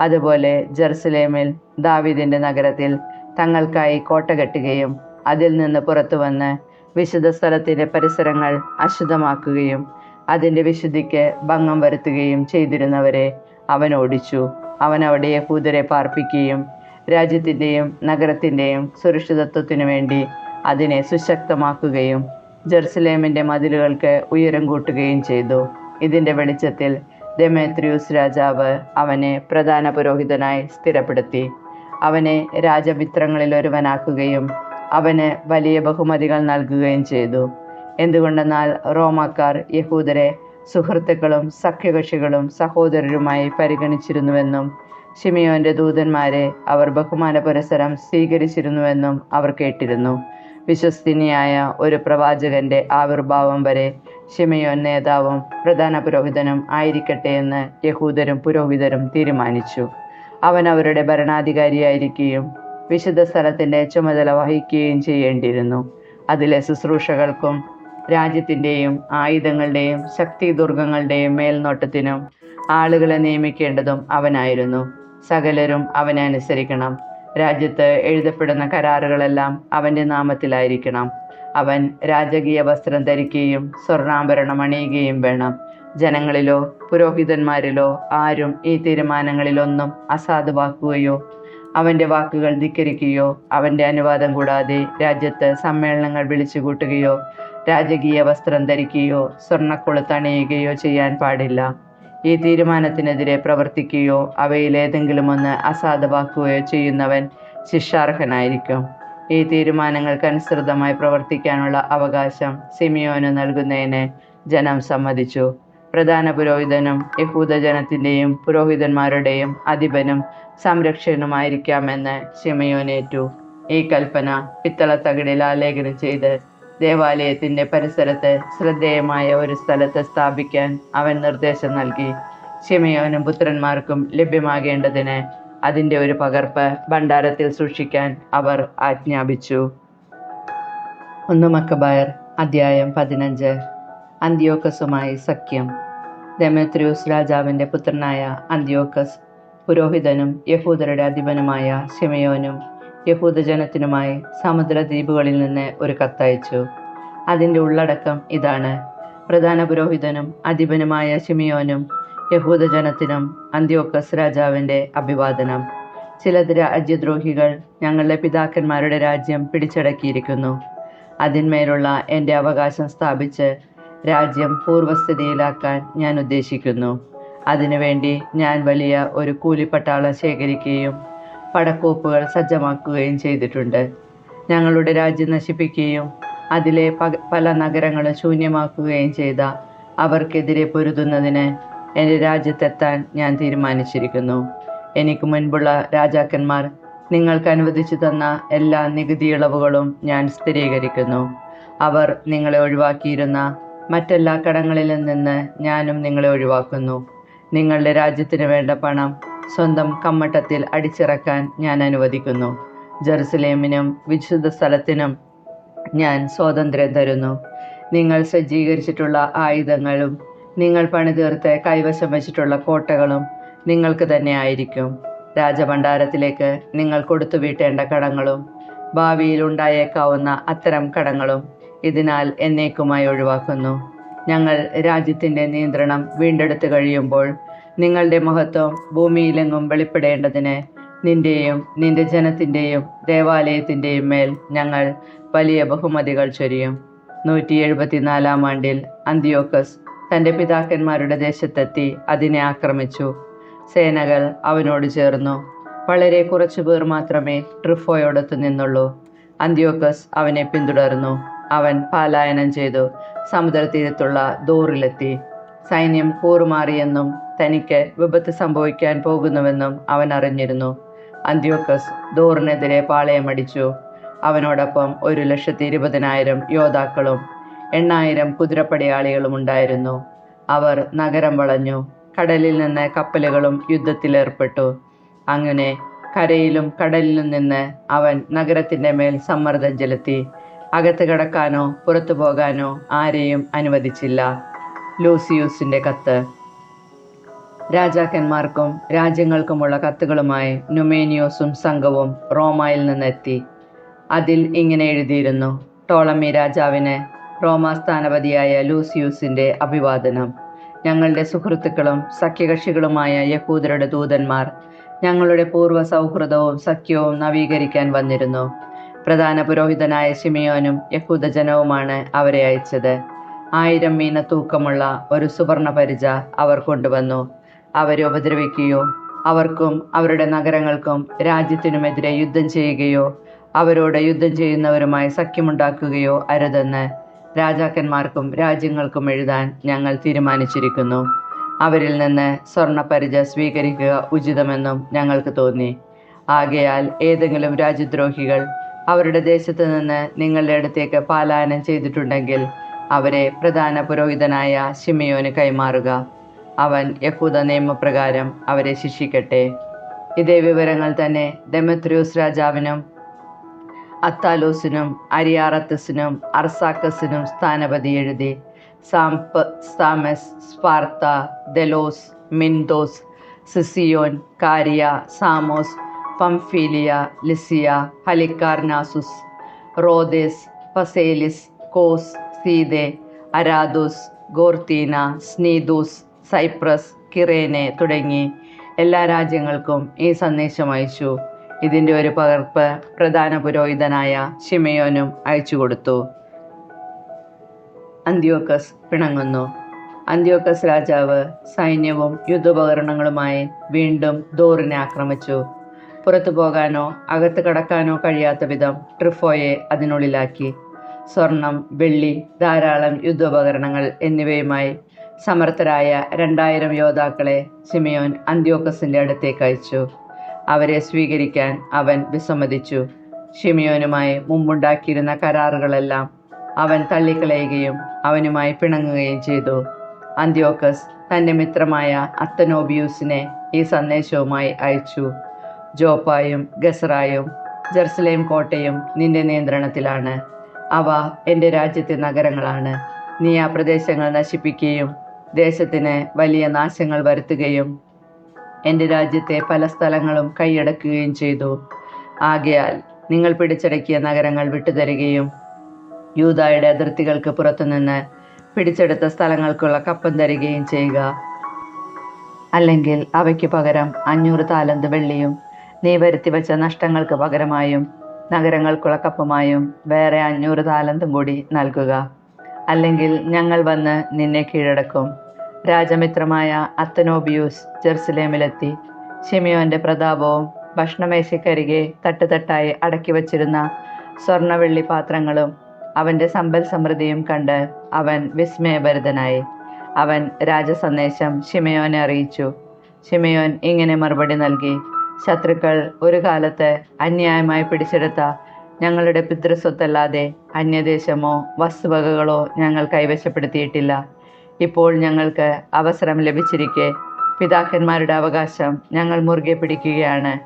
അതുപോലെ ജെറുസലേമിൽ ദാവിദിന്റെ നഗരത്തിൽ തങ്ങൾക്കായി കോട്ട കെട്ടുകയും അതിൽ നിന്ന് പുറത്തു വന്ന് വിശുദ്ധ സ്ഥലത്തിന്റെ പരിസരങ്ങൾ അശുദ്ധമാക്കുകയും അതിന്റെ വിശുദ്ധിക്ക് ഭംഗം വരുത്തുകയും ചെയ്തിരുന്നവരെ അവൻ ഓടിച്ചു. അവൻ അവിടെ യഹൂദരെ പാർപ്പിക്കുകയും രാജ്യത്തിന്റെയും നഗരത്തിന്റെയും സുരക്ഷിതത്വത്തിനു വേണ്ടി അതിനെ സുശക്തമാക്കുകയും ജെറുസലേമിന്റെ മതിലുകൾക്ക് ഉയരം കൂട്ടുകയും ചെയ്തു. ഇതിന്റെ വെളിച്ചത്തിൽ ദമേത്രിയൂസ് രാജാവ് അവനെ പ്രധാന പുരോഹിതനായി സ്ഥിരപ്പെടുത്തി. അവനെ രാജമിത്രങ്ങളിൽ ഒരുവനാക്കുകയും അവന് വലിയ ബഹുമതികൾ നൽകുകയും ചെയ്തു. എന്തുകൊണ്ടെന്നാൽ റോമാക്കാർ യഹൂദരെ സുഹൃത്തുക്കളും സഖ്യകക്ഷികളും സഹോദരരുമായി പരിഗണിച്ചിരുന്നുവെന്നും ഷിമിയോന്റെ ദൂതന്മാരെ അവർ ബഹുമാന പുരസരം സ്വീകരിച്ചിരുന്നുവെന്നും അവർ കേട്ടിരുന്നു. വിശ്വസ്തിനിയായ ഒരു പ്രവാചകന്റെ ആവിർഭാവം വരെ ഷിമയോൻ നേതാവും പ്രധാന പുരോഹിതനും ആയിരിക്കട്ടെ എന്ന് യഹൂദരും പുരോഹിതരും തീരുമാനിച്ചു. അവൻ അവരുടെ ഭരണാധികാരിയായിരിക്കുകയും വിശുദ്ധ സ്ഥലത്തിന്റെ ചുമതല വഹിക്കുകയും ചെയ്യേണ്ടിയിരുന്നു. അതിലെ ശുശ്രൂഷകൾക്കും രാജ്യത്തിന്റെയും ആയുധങ്ങളുടെയും ശക്തി ദുർഗങ്ങളുടെയും മേൽനോട്ടത്തിനും ആളുകളെ നിയമിക്കേണ്ടതും അവനായിരുന്നു. സകലരും അവനെ അനുസരിക്കണം. രാജ്യത്ത് എഴുതപ്പെടുന്ന കരാറുകളെല്ലാം അവന്റെ നാമത്തിലായിരിക്കണം. അവൻ രാജകീയ വസ്ത്രം ധരിക്കുകയും സ്വർണാഭരണം അണിയുകയും വേണം. ജനങ്ങളിലോ പുരോഹിതന്മാരിലോ ആരും ഈ തീരുമാനങ്ങളിലൊന്നും അസാധുവാക്കുകയോ അവന്റെ വാക്കുകൾ ധിക്കരിക്കുകയോ അവന്റെ അനുവാദം കൂടാതെ രാജ്യത്ത് സമ്മേളനങ്ങൾ വിളിച്ചുകൂട്ടുകയോ രാജകീയ വസ്ത്രം ധരിക്കുകയോ സ്വർണക്കൊളുത്തണിയുകയോ ചെയ്യാൻ പാടില്ല. ഈ തീരുമാനത്തിനെതിരെ പ്രവർത്തിക്കുകയോ അവയിലേതെങ്കിലും ഒന്ന് അസാധുവാക്കുകയോ ചെയ്യുന്നവൻ ശിക്ഷാർഹനായിരിക്കും. ഈ തീരുമാനങ്ങൾക്കനുസൃതമായി പ്രവർത്തിക്കാനുള്ള അവകാശം സിമിയോന് നൽകുന്നതിന് ജനം സമ്മതിച്ചു. പ്രധാന പുരോഹിതനും യഹൂദജനത്തിന്റെയും പുരോഹിതന്മാരുടെയും അധിപനും സംരക്ഷകനുമായിരിക്കാമെന്ന് സിമയോനേറ്റു ഈ കൽപ്പന പിത്തള തകിടിൽ ആലേഖനം ചെയ്ത് ദേവാലയത്തിന്റെ പരിസരത്ത് ശ്രദ്ധേയമായ ഒരു സ്ഥലത്ത് സ്ഥാപിക്കാൻ അവൻ നിർദ്ദേശം നൽകി. ഷിമയോനും പുത്രന്മാർക്കും ലഭ്യമാകേണ്ടതിന് അതിന്റെ ഒരു പകർപ്പ് ഭണ്ഡാരത്തിൽ സൂക്ഷിക്കാൻ അവർ ആജ്ഞാപിച്ചു. ഒന്ന് മക്കബായർ അധ്യായം പതിനഞ്ച്. അന്ത്യോക്കസുമായി സഖ്യം. ദമേത്രിയൂസ് രാജാവിന്റെ പുത്രനായ അന്ത്യോക്കസ് പുരോഹിതനും യഹൂദരുടെ അധിപനുമായ ശിമയോനും യഹൂദജനത്തിനുമായി സമുദ്രദ്വീപുകളിൽ നിന്ന് ഒരു കത്തയച്ചു. അതിന്റെ ഉള്ളടക്കം ഇതാണ്. പ്രധാന പുരോഹിതനും അധിപനുമായ ഷിമിയോനും യഹൂദജനത്തിനും അന്ത്യോക്കസ് രാജാവിന്റെ അഭിവാദനം. ചില രാജ്യദ്രോഹികൾ ഞങ്ങളുടെ പിതാക്കന്മാരുടെ രാജ്യം പിടിച്ചടക്കിയിരിക്കുന്നു. അതിന്മേലുള്ള എന്റെ അവകാശം സ്ഥാപിച്ച് രാജ്യം പൂർവസ്ഥിതിയിലാക്കാൻ ഞാൻ ഉദ്ദേശിക്കുന്നു. അതിനുവേണ്ടി ഞാൻ വലിയ ഒരു കൂലിപ്പട്ടാളം ശേഖരിക്കുകയും പടക്കോപ്പുകൾ സജ്ജമാക്കുകയും ചെയ്തിട്ടുണ്ട്. ഞങ്ങളുടെ രാജ്യം നശിപ്പിക്കുകയും അതിലെ പല നഗരങ്ങളും ശൂന്യമാക്കുകയും ചെയ്ത അവർക്കെതിരെ പൊരുതുന്നതിന് എന്റെ രാജ്യത്തെത്താൻ ഞാൻ തീരുമാനിച്ചിരിക്കുന്നു. എനിക്ക് മുൻപുള്ള രാജാക്കന്മാർ നിങ്ങൾക്ക് അനുവദിച്ചു തന്ന എല്ലാ നികുതി ഇളവുകളും ഞാൻ സ്ഥിരീകരിക്കുന്നു. അവർ നിങ്ങളെ ഒഴിവാക്കിയിരുന്ന മറ്റെല്ലാ കടങ്ങളിലും നിന്ന് ഞാനും നിങ്ങളെ ഒഴിവാക്കുന്നു. നിങ്ങളുടെ രാജ്യത്തിന് വേണ്ട പണം സ്വന്തം കമ്മട്ടത്തിൽ അടിച്ചിറക്കാൻ ഞാൻ അനുവദിക്കുന്നു. ജെറുസലേമിനും വിശുദ്ധ സ്ഥലത്തിനും ഞാൻ സ്വാതന്ത്ര്യം തരുന്നു. നിങ്ങൾ സജ്ജീകരിച്ചിട്ടുള്ള ആയുധങ്ങളും നിങ്ങൾ പണിതീർത്ത് കൈവശം വച്ചിട്ടുള്ള കോട്ടകളും നിങ്ങൾക്ക് തന്നെ ആയിരിക്കും. രാജഭണ്ഡാരത്തിലേക്ക് നിങ്ങൾ കൊടുത്തു വീട്ടേണ്ട കടങ്ങളും ഭാവിയിൽ ഉണ്ടായേക്കാവുന്ന അത്തരം കടങ്ങളും ഇതിനാൽ എന്നേക്കുമായി ഒഴിവാക്കുന്നു. ഞങ്ങൾ രാജ്യത്തിന്റെ നിയന്ത്രണം വീണ്ടെടുത്തു കഴിയുമ്പോൾ നിങ്ങളുടെ മഹത്വം ഭൂമിയിലെങ്ങും വെളിപ്പെടേണ്ടതിന് നിന്റെയും നിന്റെ ജനത്തിന്റെയും ദേവാലയത്തിന്റെയും മേൽ ഞങ്ങൾ വലിയ ബഹുമതികൾ ചൊരിയും. നൂറ്റി എഴുപത്തിനാലാം ആണ്ടിൽ അന്തിയോക്കസ് തന്റെ പിതാക്കന്മാരുടെ ദേശത്തെത്തി അതിനെ ആക്രമിച്ചു. സേനകൾ അവനോട് ചേർന്നു. വളരെ കുറച്ചു പേർ മാത്രമേ ട്രിഫോയോടൊത്ത് നിന്നുള്ളൂ. അന്ത്യോക്കസ് അവനെ പിന്തുടർന്നു. അവൻ പാലായനം ചെയ്തു. സമുദ്രതീരത്തുള്ള ദോറിലെത്തി. സൈന്യം കൂറുമാറിയെന്നും തനിക്ക് വിപത്ത് സംഭവിക്കാൻ പോകുന്നുവെന്നും അവൻ അറിഞ്ഞിരുന്നു. അന്ത്യോക്കസ് ദോറിനെതിരെ പാളയമടിച്ചു. അവനോടൊപ്പം ഒരു ലക്ഷത്തി ഇരുപതിനായിരം യോദ്ധാക്കളും എണ്ണായിരം കുതിരപ്പടയാളികളും ഉണ്ടായിരുന്നു. അവർ നഗരം വളഞ്ഞു. കടലിൽ നിന്ന് കപ്പലുകളും യുദ്ധത്തിലേർപ്പെട്ടു അങ്ങനെ കരയിലും കടലിലും നിന്ന് അവൻ നഗരത്തിന്റെ മേൽ സമ്മർദ്ദം ചെലുത്തി. അകത്ത് കിടക്കാനോ പുറത്തു പോകാനോ ആരെയും അനുവദിച്ചില്ല. ലൂസിയൂസിന്റെ കത്ത്. രാജാക്കന്മാർക്കും രാജ്യങ്ങൾക്കുമുള്ള കത്തുകളുമായി നുമേനിയോസും സംഘവും റോമായിൽ നിന്നെത്തി. അതിൽ ഇങ്ങനെ എഴുതിയിരുന്നു ടോളമി രാജാവിന് റോമാ സ്ഥാനപതിയായ ലൂസിയൂസിന്റെ അഭിവാദനം. ഞങ്ങളുടെ സുഹൃത്തുക്കളും സഖ്യകക്ഷികളുമായ യഹൂദരുടെ ദൂതന്മാർ ഞങ്ങളുടെ പൂർവ സൗഹൃദവും സഖ്യവും നവീകരിക്കാൻ വന്നിരുന്നു. പ്രധാന പുരോഹിതനായ ശിമിയോനും യഹൂദജനവുമാണ് അവരെ അയച്ചത്. ആയിരം മീന തൂക്കമുള്ള ഒരു സുവർണ പരിച അവർ കൊണ്ടുവന്നു. അവരെ ഉപദ്രവിക്കുകയോ അവർക്കും അവരുടെ നഗരങ്ങൾക്കും രാജ്യത്തിനുമെതിരെ യുദ്ധം ചെയ്യുകയോ അവരോട് യുദ്ധം ചെയ്യുന്നവരുമായി സഖ്യമുണ്ടാക്കുകയോ അരുതെന്ന് രാജാക്കന്മാർക്കും രാജ്യങ്ങൾക്കും എഴുതാൻ ഞങ്ങൾ തീരുമാനിച്ചിരിക്കുന്നു. അവരിൽ നിന്ന് സ്വർണപരിച സ്വീകരിക്കുക ഉചിതമെന്നും ഞങ്ങൾക്ക് തോന്നി. ആകയാൽ ഏതെങ്കിലും രാജ്യദ്രോഹികൾ അവരുടെ ദേശത്ത് നിന്ന് നിങ്ങളുടെ അടുത്തേക്ക് പാലായനം ചെയ്തിട്ടുണ്ടെങ്കിൽ അവരെ പ്രധാന പുരോഹിതനായ ഷിമിയോന് കൈമാറുക. അവൻ യഹൂദ നിയമപ്രകാരം അവരെ ശിക്ഷിക്കട്ടെ. ഇതേ വിവരങ്ങൾ തന്നെ ഡെമത്രിയൂസ് രാജാവിനും അത്താലോസിനും അരിയാറത്തസിനും അർസാക്കസിനും സ്ഥാനപതി എഴുതി. Sampsames Sparta Delos Myndos Sicyon Caria Samos Pamphylia Lycia Halicarnassus Rhodes Phaselis Cos Side Aradus Gortyna Cnidus Cyprus Cyrene തുടങ്ങി എല്ലാ രാജ്യങ്ങൾക്കും ഈ സന്ദേശം അയച്ചു. ഇതിന്റെ ഒരു പകർപ്പ് പ്രധാന പുരോഹിതനായ ഷിമയോനും അയച്ചു കൊടുത്തു. അന്ത്യോക്കസ് പിണങ്ങുന്നു. അന്ത്യോക്കസ് രാജാവ് സൈന്യവും യുദ്ധോപകരണങ്ങളുമായി വീണ്ടും ദോറിനെ ആക്രമിച്ചു. പുറത്തു പോകാനോ അകത്ത് കടക്കാനോ കഴിയാത്ത വിധം ട്രിഫോയെ അതിനുള്ളിലാക്കി. സ്വർണം വെള്ളി ധാരാളം യുദ്ധോപകരണങ്ങൾ എന്നിവയുമായി സമർത്ഥരായ രണ്ടായിരം യോദ്ധാക്കളെ സിമിയോൻ അന്ത്യോക്കസിന്റെ അടുത്തേക്ക് അയച്ചു. അവരെ സ്വീകരിക്കാൻ അവൻ വിസമ്മതിച്ചു. ഷിമിയോനുമായി മുമ്പുണ്ടാക്കിയിരുന്ന കരാറുകളെല്ലാം അവൻ തള്ളിക്കളയുകയും അവനുമായി പിണങ്ങുകയും ചെയ്തു. അന്ത്യോക്കസ് തന്റെ മിത്രമായ അത്തനോബിയൂസിനെ ഈ സന്ദേശവുമായി അയച്ചു. ജോപ്പായും ഗസറായും ജെറുസലേം കോട്ടയും നിന്റെ നിയന്ത്രണത്തിലാണ്. അവ എന്റെ രാജ്യത്തെ നഗരങ്ങളാണ്. നീ ആ പ്രദേശങ്ങൾ നശിപ്പിക്കുകയും ദേശത്തിന് വലിയ നാശങ്ങൾ വരുത്തുകയും എന്റെ രാജ്യത്തെ പല സ്ഥലങ്ങളും കൈയടക്കുകയും ചെയ്തു. ആകയാൽ നിങ്ങൾ പിടിച്ചടക്കിയ നഗരങ്ങൾ വിട്ടുതരികയും യൂതായുടെ അതിർത്തികൾക്ക് പുറത്തുനിന്ന് പിടിച്ചെടുത്ത സ്ഥലങ്ങൾക്കുള്ള കപ്പം തരികയും ചെയ്യുക. അല്ലെങ്കിൽ അവയ്ക്ക് പകരം അഞ്ഞൂറ് താലന്ത് വെള്ളിയും നീ വരുത്തി വരുത്തിവെച്ച നഷ്ടങ്ങൾക്ക് പകരമായും നഗരങ്ങൾക്കുള്ള കപ്പമായും വേറെ അഞ്ഞൂറ് താലന്തും കൂടി നൽകുക. അല്ലെങ്കിൽ ഞങ്ങൾ വന്ന് നിന്നെ കീഴടക്കും. രാജമിത്രമായ അത്തനോബിയൂസ് ജെറുസലേമിലെത്തി. ഷിമിയോന്റെ പ്രതാപവും ഭക്ഷണമേശയ്ക്കരികെ തട്ടുതട്ടായി അടക്കി വച്ചിരുന്ന സ്വർണവെള്ളി പാത്രങ്ങളും അവന്റെ സമ്പൽ സമൃദ്ധിയും കണ്ട് അവൻ വിസ്മയഭരിതനായി. അവൻ രാജസന്ദേശം ഷിമയോനെ അറിയിച്ചു. ഷിമയോൻ ഇങ്ങനെ മറുപടി നൽകി ശത്രുക്കൾ ഒരു കാലത്ത് അന്യായമായി പിടിച്ചെടുത്ത ഞങ്ങളുടെ പിതൃസ്വത്തല്ലാതെ അന്യദേശമോ വസ്തുവകകളോ ഞങ്ങൾ കൈവശപ്പെടുത്തിയിട്ടില്ല. ഇപ്പോൾ ഞങ്ങൾക്ക് അവസരം ലഭിച്ചിരിക്കെ. പിതാക്കന്മാരുടെ അവകാശം ഞങ്ങൾ മുറുകെ പിടിക്കുകയാണ്.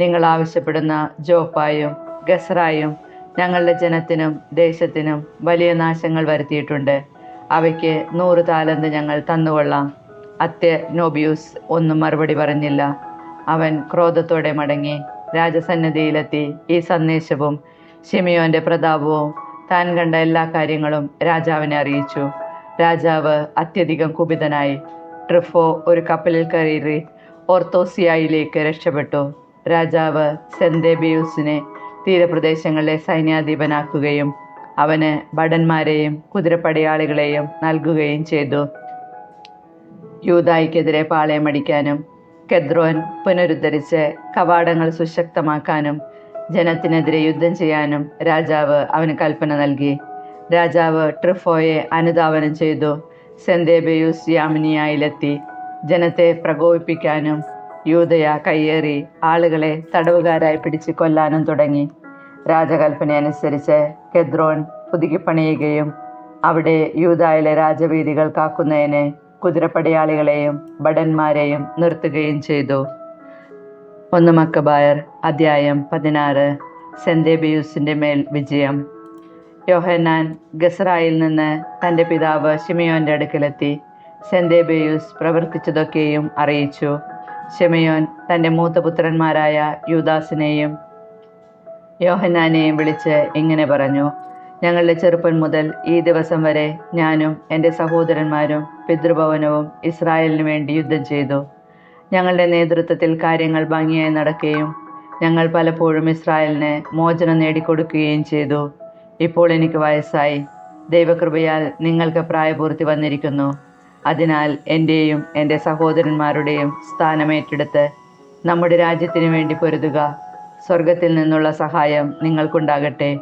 നിങ്ങൾ ആവശ്യപ്പെടുന്ന ജോപ്പായും ഗസറായും ഞങ്ങളുടെ ജനത്തിനും ദേശത്തിനും വലിയ നാശങ്ങൾ വരുത്തിയിട്ടുണ്ട്. അവയ്ക്ക് നൂറ് താലന്ത് ഞങ്ങൾ തന്നുകൊള്ളാം. അത്യ നോബിയൂസ് ഒന്നും മറുപടി പറഞ്ഞില്ല. അവൻ ക്രോധത്തോടെ മടങ്ങി രാജസന്നിധിയിലെത്തി ഈ സന്ദേശവും ഷിമിയോന്റെ പ്രതാപവും താൻ കണ്ട എല്ലാ കാര്യങ്ങളും രാജാവിനെ അറിയിച്ചു. രാജാവ് അത്യധികം കുപിതനായി ട്രിഫോ ഒരു കപ്പലിൽ കയറി ഓർത്തോസിയായിലേക്ക് രക്ഷപ്പെട്ടു. രാജാവ് സെന്തേബിയൂസിനെ തീരപ്രദേശങ്ങളിലെ സൈന്യാധിപനാക്കുകയും അവന് ഭടന്മാരെയും കുതിരപ്പടയാളികളെയും നൽകുകയും ചെയ്തു. യൂതായിക്കെതിരെ പാളയമടിക്കാനും കെദ്രോൻ പുനരുദ്ധരിച്ച് കവാടങ്ങൾ സുശക്തമാക്കാനും ജനത്തിനെതിരെ യുദ്ധം ചെയ്യാനും രാജാവ് അവന് കൽപ്പന നൽകി. രാജാവ് ട്രിഫോയെ അനുധാവനം ചെയ്തു. സെന്തേബയൂസ് യാമിനിയായിലെത്തി. ജനത്തെ പ്രകോപിപ്പിക്കാനും യൂതയ കയ്യേറി ആളുകളെ തടവുകാരായി പിടിച്ച് കൊല്ലാനും തുടങ്ങി. രാജകൽപ്പന അനുസരിച്ച് കെദ്രോൻ പുതുക്കിപ്പണിയുകയും അവിടെ യൂതായിലെ രാജവീതികൾ കാക്കുന്നതിന് കുതിരപ്പടയാളികളെയും ഭടന്മാരെയും നിർത്തുകയും ചെയ്തു. ഒന്ന് മക്കബായർ അധ്യായം പതിനാറ്. സെന്തേബിയൂസിന്റെ മേൽ വിജയം. യോഹന്നാൻ ഗസ്രായിൽ നിന്ന് തന്റെ പിതാവ് ഷിമയോന്റെ അടുക്കലെത്തി സെന്തേബേയൂസ് പ്രവർത്തിച്ചതൊക്കെയും അറിയിച്ചു. ഷിമയോൻ തന്റെ മൂത്ത പുത്രന്മാരായ യൂദാസിനെയും യോഹന്നാനെയും വിളിച്ച് ഇങ്ങനെ പറഞ്ഞു ഞങ്ങളുടെ ചെറുപ്പം മുതൽ ഈ ദിവസം വരെ ഞാനും എന്റെ സഹോദരന്മാരും പിതൃഭവനവും ഇസ്രായേലിന് വേണ്ടി യുദ്ധം ചെയ്തു. ഞങ്ങളുടെ നേതൃത്വത്തിൽ കാര്യങ്ങൾ ഭംഗിയായി നടക്കുകയും ഞങ്ങൾ പലപ്പോഴും ഇസ്രായേലിന് മോചനം നേടിക്കൊടുക്കുകയും ചെയ്തു. ഇപ്പോൾ എനിക്ക് വയസ്സായി. ദൈവകൃപയാൽ നിങ്ങൾക്ക് പ്രായപൂർത്തി വന്നിരിക്കുന്നു. അതിനാൽ എന്റെയും എന്റെ സഹോദരന്മാരുടെയും സ്ഥാനമേറ്റെടുത്ത് നമ്മുടെ രാജ്യത്തിനു വേണ്ടി പൊരുതുക. സ്വർഗത്തിൽ നിന്നുള്ള സഹായം നിങ്ങൾക്കുണ്ടാകട്ടെ.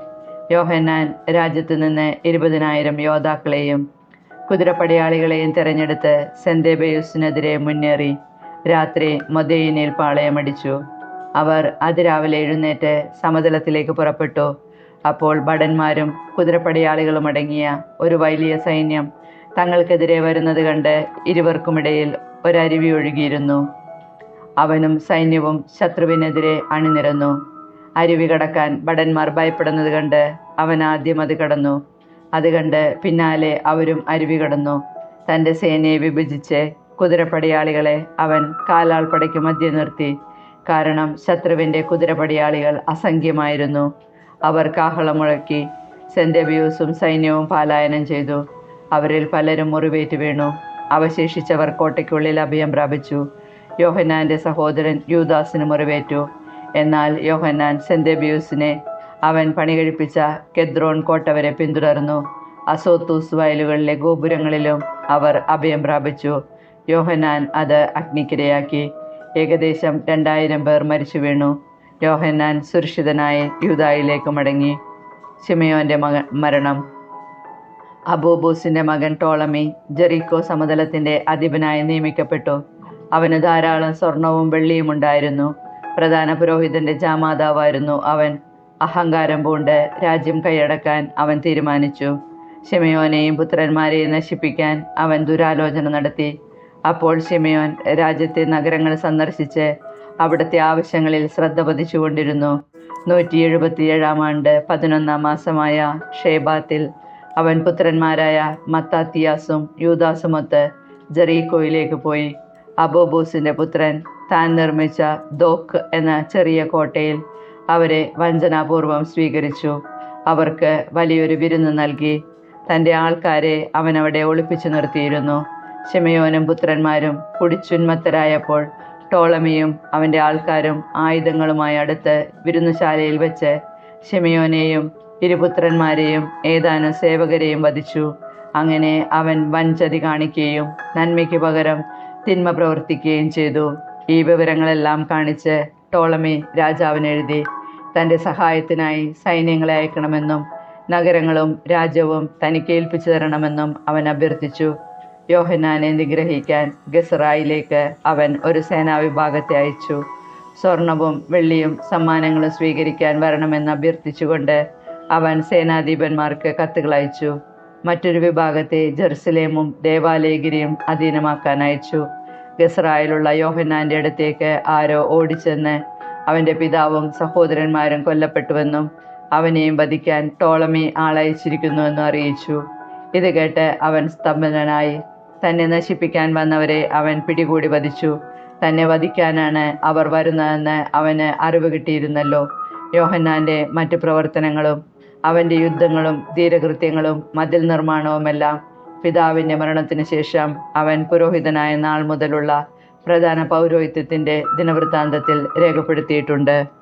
യോഹന്നാൻ രാജ്യത്തു നിന്ന് ഇരുപതിനായിരം യോദ്ധാക്കളെയും കുതിരപ്പടയാളികളെയും തിരഞ്ഞെടുത്ത് സെന്തേബയൂസിനെതിരെ മുന്നേറി രാത്രി മൊദയിനിൽ പാളയമടിച്ചു. അവർ അതിരാവിലെ എഴുന്നേറ്റ് സമതലത്തിലേക്ക് പുറപ്പെട്ടു. അപ്പോൾ ഭടന്മാരും കുതിരപ്പടയാളികളും അടങ്ങിയ ഒരു വലിയ സൈന്യം തങ്ങൾക്കെതിരെ വരുന്നത് കണ്ട് ഇരുവർക്കുമിടയിൽ ഒരരുവി ഒഴുകിയിരുന്നു. അവനും സൈന്യവും ശത്രുവിനെതിരെ അണിനിരന്നു. അരുവി കടക്കാൻ ഭടന്മാർ ഭയപ്പെടുന്നത് കണ്ട് അവൻ ആദ്യം അത് കടന്നു. അത് കണ്ട് പിന്നാലെ അവരും അരുവി കടന്നു. തന്റെ സേനയെ വിഭജിച്ച് കുതിരപ്പടയാളികളെ അവൻ കാലാൾപ്പടയ്ക്ക് മധ്യ നിർത്തി കാരണം ശത്രുവിന്റെ കുതിരപ്പടയാളികൾ അസംഖ്യമായിരുന്നു. അവർ കാഹളം മുഴക്കി സെന്റബ്യൂസും സൈന്യവും പാലായനം ചെയ്തു. അവരിൽ പലരും മുറിവേറ്റ് വീണു. അവശേഷിച്ചവർ കോട്ടയ്ക്കുള്ളിൽ അഭയം പ്രാപിച്ചു. യോഹന്നാന്റെ സഹോദരൻ യൂദാസിന് മുറിവേറ്റു. എന്നാൽ യോഹന്നാൻ സെന്റബ്യൂസിനെ അവൻ പണികഴിപ്പിച്ച കെദ്രോൺ കോട്ട വരെ പിന്തുടർന്നു. അസോത്തൂസ് വയലുകളിലെ ഗോപുരങ്ങളിലും അവർ അഭയം പ്രാപിച്ചു. യോഹനാൻ അത് അഗ്നിക്കിരയാക്കി. ഏകദേശം രണ്ടായിരം പേർ മരിച്ചു വീണു. യോഹന്നാൻ സുരക്ഷിതനായി യൂതായിലേക്ക് മടങ്ങി. ഷിമയോന്റെ മക മരണം. അബൂബൂസിന്റെ മകൻ ടോളമി ജെറിക്കോ സമതലത്തിന്റെ അധിപനായി നിയമിക്കപ്പെട്ടു. അവന് ധാരാളം സ്വർണവും വെള്ളിയും ഉണ്ടായിരുന്നു. പ്രധാന പുരോഹിതന്റെ ജാമാതാവായിരുന്നു അവൻ. അഹങ്കാരം പൂണ്ട് രാജ്യം കൈയടക്കാൻ അവൻ തീരുമാനിച്ചു. ഷിമയോനെയും പുത്രന്മാരെയും നശിപ്പിക്കാൻ അവൻ ദുരാലോചന നടത്തി. അപ്പോൾ ഷിമയോൻ രാജ്യത്തെ നഗരങ്ങൾ സന്ദർശിച്ച് അവിടുത്തെ ആവശ്യങ്ങളിൽ ശ്രദ്ധ പതിച്ചുകൊണ്ടിരുന്നു. നൂറ്റി എഴുപത്തിയേഴാം ആണ്ട് പതിനൊന്നാം മാസമായ ഷേബാത്തിൽ അവൻ പുത്രന്മാരായ മത്താത്തിയാസും യൂദാസുമൊത്ത് ജെറീക്കോയിലേക്ക് പോയി. അബോബൂസിന്റെ പുത്രൻ താൻ നിർമ്മിച്ച ദോക്ക് എന്ന ചെറിയ കോട്ടയിൽ അവരെ വഞ്ചനാപൂർവം സ്വീകരിച്ചു. അവർക്ക് വലിയൊരു വിരുന്ന് നൽകി. തന്റെ ആൾക്കാരെ അവൻ ഒളിപ്പിച്ചു നിർത്തിയിരുന്നു. ഷിമയോനും പുത്രന്മാരും കുടിച്ചുന്മത്തരായപ്പോൾ ടോളമിയും അവന്റെ ആൾക്കാരും ആയുധങ്ങളുമായി അടുത്ത് വിരുന്നുശാലയിൽ വെച്ച് ഷെമിയോനെയും ഇരുപുത്രന്മാരെയും ഏതാനും സേവകരെയും വധിച്ചു. അങ്ങനെ അവൻ വൻചതി കാണിക്കുകയും നന്മയ്ക്ക് പകരം തിന്മ പ്രവർത്തിക്കുകയും ചെയ്തു. ഈ വിവരങ്ങളെല്ലാം കാണിച്ച് ടോളമി രാജാവിനെഴുതി തന്റെ സഹായത്തിനായി സൈന്യങ്ങളെ അയക്കണമെന്നും നഗരങ്ങളും രാജ്യവും തനിക്ക് ഏൽപ്പിച്ചു തരണമെന്നും അവൻ അഭ്യർത്ഥിച്ചു. യോഹന്നാനെ നിഗ്രഹിക്കാൻ ഗസറായിലേക്ക് അവൻ ഒരു സേനാവിഭാഗത്തെ അയച്ചു. സ്വർണവും വെള്ളിയും സമ്മാനങ്ങളും സ്വീകരിക്കാൻ വരണമെന്ന് അഭ്യർത്ഥിച്ചുകൊണ്ട് അവൻ സേനാധിപന്മാർക്ക് കത്തുകൾ അയച്ചു. മറ്റൊരു വിഭാഗത്തെ ജെറുസലേമും ദേവാലയഗിരിയും അധീനമാക്കാൻ അയച്ചു. ഗസറായിലുള്ള യോഹന്നാന്റെ അടുത്തേക്ക് ആരോ ഓടിച്ചെന്ന് അവന്റെ പിതാവും സഹോദരന്മാരും കൊല്ലപ്പെട്ടുവെന്നും അവനെയും വധിക്കാൻ ടോളമി ആളയച്ചിരിക്കുന്നുവെന്നും അറിയിച്ചു. ഇത് കേട്ട് അവൻ സ്തംഭനായി തന്നെ നശിപ്പിക്കാൻ വന്നവരെ അവൻ പിടികൂടി വധിച്ചു. തന്നെ വധിക്കാനാണ് അവർ വരുന്നതെന്ന് അവന് അറിവ് കിട്ടിയിരുന്നല്ലോ. യോഹന്നാന്റെ മറ്റു പ്രവർത്തനങ്ങളും അവന്റെ യുദ്ധങ്ങളും ധീരകൃത്യങ്ങളും മതിൽ നിർമ്മാണവുമെല്ലാം പിതാവിന്റെ മരണത്തിന് ശേഷം അവൻ പുരോഹിതനായ നാൾ മുതലുള്ള പ്രധാന പൗരോഹിത്യത്തിന്റെ ദിനവൃത്താന്തത്തിൽ രേഖപ്പെടുത്തിയിട്ടുണ്ട്.